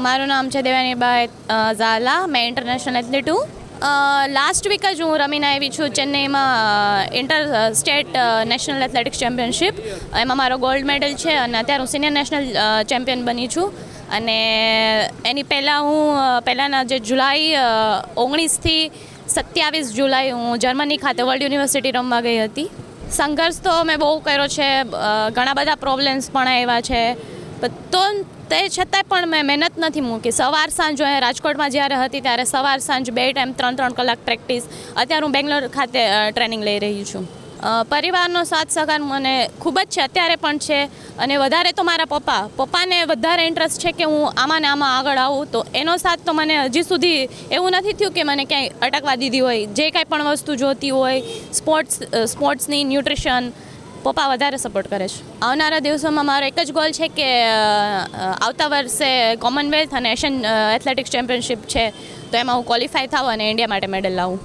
મારું નામ છે દેવાનીબાઈ અ, ઝાલા. મેં ઇન્ટરનેશનલ એથ્લેટ હું લાસ્ટ વીક જ હું રમીને આવી છું ચેન્નઈમાં inter state national athletics championship એમાં મારો ગોલ્ડ મેડલ છે અને અત્યારે હું સિનિયર નેશનલ ચેમ્પિયન બની છું. અને એની પહેલાં હું પહેલાંના જે જુલાઈ ઓગણીસથી સત્યાવીસ જુલાઈ હું જર્મની ખાતે વર્લ્ડ યુનિવર્સિટી રમવા ગઈ હતી. સંઘર્ષ તો મેં બહુ કર્યો છે. ઘણા બધા પ્રોબ્લેમ્સ પણ આવ્યા છે. તો તે છતાંય પણ મેં મહેનત નથી મૂકી. સવાર સાંજ રાજકોટમાં જ્યારે હતી ત્યારે સવાર સાંજ બે ટાઈમ ત્રણ ત્રણ કલાક પ્રેક્ટિસ. અત્યારે હું બેંગ્લોર ખાતે ટ્રેનિંગ લઈ રહી છું. પરિવારનો સાથ સહકાર મને ખૂબ જ છે, અત્યારે પણ છે. અને વધારે તો મારા પપ્પા. પપ્પાને વધારે ઇન્ટરેસ્ટ છે કે હું આમાં ને આમાં આગળ આવું. તો એનો સાથ તો મને હજી સુધી એવું નથી થયું કે મને ક્યાંય અટકવા દીધી હોય. જે કાંઈ પણ વસ્તુ જોતી હોય સ્પોર્ટ્સ સ્પોર્ટ્સની ન્યુટ્રિશન પપ્પા વધારે સપોર્ટ કરે છે. આવનારા દિવસોમાં મારો એક જ ગોલ છે કે આવતા વર્ષે કોમનવેલ્થ અને એશિયન એથ્લેટિક્સ ચેમ્પિયનશિપ છે, તો એમાં હું ક્વોલિફાય થાઉં અને ઇન્ડિયા માટે મેડલ લાવું.